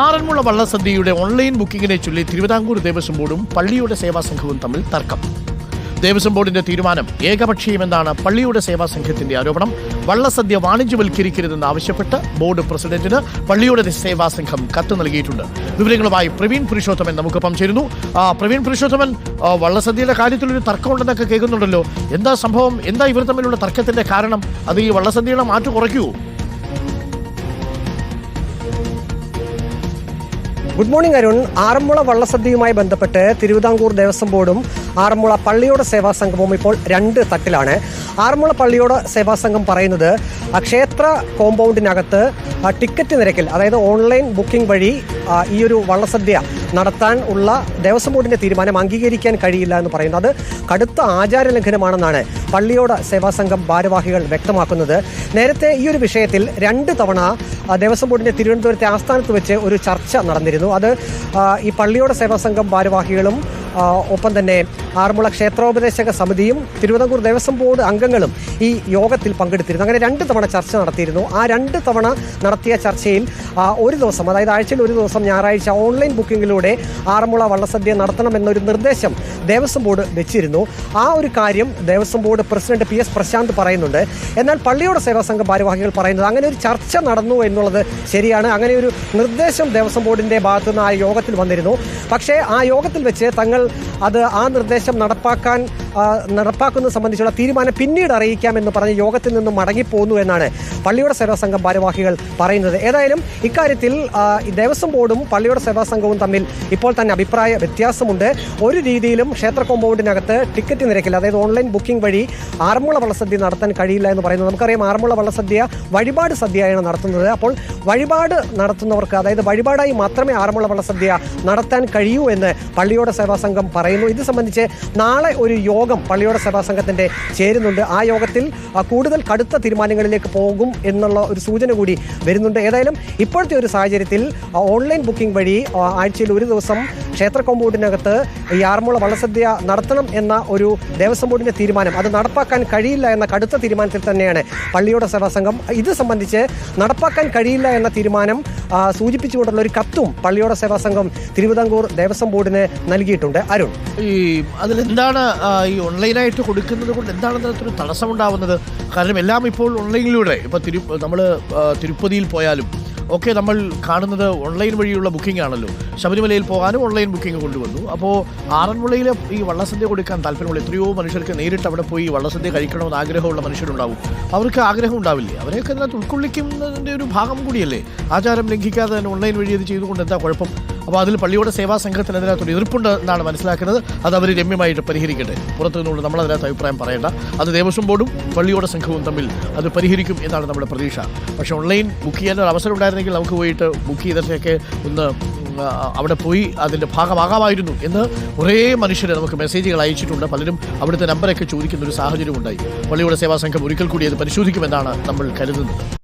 Aranmula വള്ളസദ്യയുടെ online ബുക്കിംഗിനെ ചൊല്ലി തിരുവിതാംകൂർ ദേവസ്വം ബോർഡും പള്ളിയുടെ സേവാ സംഘവും തമ്മിൽ തർക്കം. ദേവസ്വം ബോർഡിന്റെ തീരുമാനം ഏകപക്ഷീയമെന്നാണ് പള്ളിയുടെ സേവാ സംഘത്തിന്റെ ആരോപണം. വള്ളസദ്യ വാണിജ്യവൽക്കരിക്കരുതെന്ന് ആവശ്യപ്പെട്ട് ബോർഡ് പ്രസിഡന്റിന് പള്ളിയുടെ സേവാ സംഘം കത്ത് നൽകിയിട്ടുണ്ട്. വിവരങ്ങളുമായി പ്രവീൺ പുരുഷോത്തമൻ നമുക്കൊപ്പം ചേരുന്നു. പ്രവീൺ പുരുഷോത്തമൻ വള്ളസദ്യയുടെ കാര്യത്തിൽ ഒരു തർക്കമുണ്ടെന്നൊക്കെ കേൾക്കുന്നുണ്ടല്ലോ. എന്താ സംഭവം? എന്താ ഇവർ തമ്മിലുള്ള തർക്കത്തിന്റെ കാരണം? അത് ഈ വള്ളസദ്യയുടെ മാറ്റു കുറയ്ക്കുമോ ഗുഡ് മോർണിംഗ് അരുൺ. ആറന്മുള വള്ളസദ്യയുമായി ബന്ധപ്പെട്ട് തിരുവിതാംകൂർ ദേവസ്വം ബോർഡും ആറന്മുള പള്ളിയോട് സേവാ സംഘവും ഇപ്പോൾ രണ്ട് തട്ടിലാണ്. ആറന്മുള പള്ളിയോട് സേവാ സംഘം പറയുന്നത് ക്ഷേത്ര കോമ്പൗണ്ടിനകത്ത് ടിക്കറ്റ് നിരക്കിൽ അതായത് ഓൺലൈൻ ബുക്കിംഗ് വഴി ഈ ഒരു വള്ളസദ്യ നടത്താൻ ഉള്ള ദേവസ്വം ബോർഡിന്റെ തീരുമാനം അംഗീകരിക്കാൻ കഴിയില്ല എന്ന് പറയുന്നു. അത് കടുത്ത ആചാര ലംഘനമാണെന്നാണ് പള്ളിയോട് സേവാ സംഘം ഭാരവാഹികൾ വ്യക്തമാക്കുന്നത്. നേരത്തെ ഈ ഒരു വിഷയത്തിൽ രണ്ട് തവണ ദേവസ്വം ബോർഡിന്റെ തിരുവനന്തപുരത്തെ ആസ്ഥാനത്ത് വെച്ച് ഒരു ചർച്ച നടന്നിരുന്നു. അത് ഈ പള്ളിയോട് സേവാ സംഘം ഭാരവാഹികളും ഒപ്പം തന്നെ ആറന്മുള ക്ഷേത്രോപദേശക സമിതിയും തിരുവിതാംകൂർ ദേവസ്വം ബോർഡ് അംഗങ്ങളും ഈ യോഗത്തിൽ പങ്കെടുത്തിരുന്നു. അങ്ങനെ രണ്ട് തവണ ചർച്ച നടത്തിയിരുന്നു. ആ രണ്ട് തവണ നടത്തിയ ചർച്ചയിൽ ഒരു ദിവസം അതായത് ആഴ്ചയിൽ ഒരു ദിവസം ഞായറാഴ്ച ഓൺലൈൻ ബുക്കിങ്ങിലൂടെ ആറന്മുള വള്ളസദ്യ നടത്തണമെന്നൊരു നിർദ്ദേശം ദേവസ്വം ബോർഡ് വെച്ചിരുന്നു. ആ ഒരു കാര്യം Devaswom board president P S Prashanth പറയുന്നുണ്ട്. എന്നാൽ പള്ളിയോട് സേവാ സംഘം ഭാരവാഹികൾ പറയുന്നത് അങ്ങനെ ഒരു ചർച്ച നടന്നു എന്നുള്ളത് ശരിയാണ്. അങ്ങനെ ഒരു നിർദ്ദേശം ദേവസ്വം ബോർഡിന്റെ ഭാഗത്തുനിന്ന് ആ യോഗത്തിൽ വന്നിരുന്നു. പക്ഷേ ആ യോഗത്തിൽ വെച്ച് തങ്ങൾ അത് ആ നിർദ്ദേശം നടപ്പാക്കാൻ ആ, നടപ്പാക്കുന്നത് സംബന്ധിച്ചുള്ള തീരുമാനം പിന്നീട് അറിയിക്കാമെന്ന് പറഞ്ഞ് യോഗത്തിൽ നിന്നും മടങ്ങിപ്പോന്നു എന്നാണ് പള്ളിയുടെ സേവാ സംഘം ഭാരവാഹികൾ പറയുന്നത്. ഏതായാലും ഇക്കാര്യത്തിൽ ദേവസ്വം ബോർഡും പള്ളിയുടെ സേവാ സംഘവും തമ്മിൽ ഇപ്പോൾ തന്നെ അഭിപ്രായ വ്യത്യാസമുണ്ട്. ഒരു രീതിയിലും ക്ഷേത്ര കോമ്പൗണ്ടിനകത്ത് ടിക്കറ്റ് നിരക്കിൽ അതായത് ഓൺലൈൻ ബുക്കിംഗ് വഴി ആറന്മുള വള്ളസദ്യ നടത്താൻ കഴിയില്ല എന്ന് പറയുന്നത് നമുക്കറിയാം. ആറന്മുള വള്ളസദ്യ വഴിപാട് സദ്യയാണ് നടത്തുന്നത്. അപ്പോൾ വഴിപാട് നടത്തുന്നവർക്ക് അതായത് വഴിപാടായി മാത്രമേ ആറന്മുള വള്ളസദ്യ നടത്താൻ കഴിയൂ എന്ന് പള്ളിയോട് സേവാ സംഘം പറയുന്നു. ഇത് സംബന്ധിച്ച് നാളെ ഒരു യോഗം പള്ളിയോട് സഭാ സംഘത്തിന്റെ ചേരുന്നുണ്ട്. ആ യോഗത്തിൽ കൂടുതൽ കടുത്ത തീരുമാനങ്ങളിലേക്ക് പോകും എന്നുള്ള ഒരു സൂചന കൂടി വരുന്നുണ്ട്. ഏതായാലും ഇപ്പോഴത്തെ ഒരു സാഹചര്യത്തിൽ ഓൺലൈൻ ബുക്കിംഗ് വഴി ആഴ്ചയിൽ ഒരു ദിവസം ക്ഷേത്ര കോമ്പൗണ്ടിനകത്ത് ഈ ആറന്മുള വള്ളസദ്യ നടത്തണം എന്ന ഒരു ദേവസ്വം ബോർഡിന്റെ തീരുമാനം അത് നടപ്പാക്കാൻ കഴിയില്ല എന്ന കടുത്ത തീരുമാനത്തിൽ തന്നെയാണ് പള്ളിയുടെ സഭാസംഘം. സംഘം ഇത് സംബന്ധിച്ച് നടപ്പാക്കാൻ കഴിയില്ല എന്ന തീരുമാനം സൂചിപ്പിച്ചുകൊണ്ടുള്ള ഒരു കത്തും പള്ളിയുടെ സേവാ സംഘം തിരുവിതാംകൂർ ദേവസ്വം ബോർഡിന് നൽകിയിട്ടുണ്ട്. അരുൺ. ഈ അതിലെന്താണ് ഈ ഓൺലൈനായിട്ട് കൊടുക്കുന്നത് കൊണ്ട് എന്താണ് അതിനകത്തൊരു തടസ്സമുണ്ടാവുന്നത്? കാരണം എല്ലാം ഇപ്പോൾ ഓൺലൈനിലൂടെ. ഇപ്പോൾ തിരു നമ്മൾ തിരുപ്പതിയിൽ പോയാലും ഒക്കെ നമ്മൾ കാണുന്നത് ഓൺലൈൻ വഴിയുള്ള ബുക്കിംഗ് ആണല്ലോ ശബരിമലയിൽ പോകാനും ഓൺലൈൻ ബുക്കിംഗ് കൊണ്ടുവന്നു. അപ്പോൾ ആറന്മുളയിൽ ഈ വള്ളസദ്യ കൊടുക്കാൻ താല്പര്യമുള്ള എത്രയോ മനുഷ്യർക്ക് നേരിട്ട് അവിടെ പോയി വള്ളസദ്യ കഴിക്കണമെന്ന് ആഗ്രഹമുള്ള മനുഷ്യരുണ്ടാവും. അവർക്ക് ആഗ്രഹം ഉണ്ടാവില്ലേ? അവരെയൊക്കെ അതിനകത്ത് ഉൾക്കൊള്ളിക്കുന്നതിന്റെ ഒരു ഭാഗം കൂടിയല്ലേ? ആചാരം ലംഘിക്കാതെ തന്നെ ഓൺലൈൻ വഴി ഇത് ചെയ്തുകൊണ്ട് എന്താ കുഴപ്പം? അപ്പോൾ അതിൽ പള്ളിയുടെ സേവാ സംഘത്തിന് അതിനകത്തൊരു എതിർപ്പുണ്ട് എന്നാണ് മനസ്സിലാക്കുന്നത്. അത് അവർ രമ്യമായിട്ട് പരിഹരിക്കട്ടെ. പുറത്തു നിന്നുകൊണ്ട് നമ്മൾ അതിനകത്ത് അഭിപ്രായം പറയേണ്ട. അത് ദേവസ്വം ബോർഡും പള്ളിയുടെ സംഘവും തമ്മിൽ അത് പരിഹരിക്കും എന്നാണ് നമ്മുടെ പ്രതീക്ഷ. പക്ഷേ ഓൺലൈൻ ബുക്ക് ചെയ്യാൻ ഒരു അവസരം ഉണ്ടായിരുന്നെങ്കിൽ നമുക്ക് പോയിട്ട് ബുക്ക് ചെയ്തിട്ടൊക്കെ ഒന്ന് അവിടെ പോയി അതിന്റെ ഭാഗമാകാമായിരുന്നു എന്ന് കുറേ മനുഷ്യർ നമുക്ക് മെസ്സേജുകൾ അയച്ചിട്ടുണ്ട്. പലരും അവിടുത്തെ നമ്പറൊക്കെ ചോദിക്കുന്ന ഒരു സാഹചര്യം ഉണ്ടായി പള്ളിയുടെ സേവാ സംഘം ഒരിക്കൽ കൂടി അത് പരിശോധിക്കുമെന്നാണ് നമ്മൾ കരുതുന്നത്.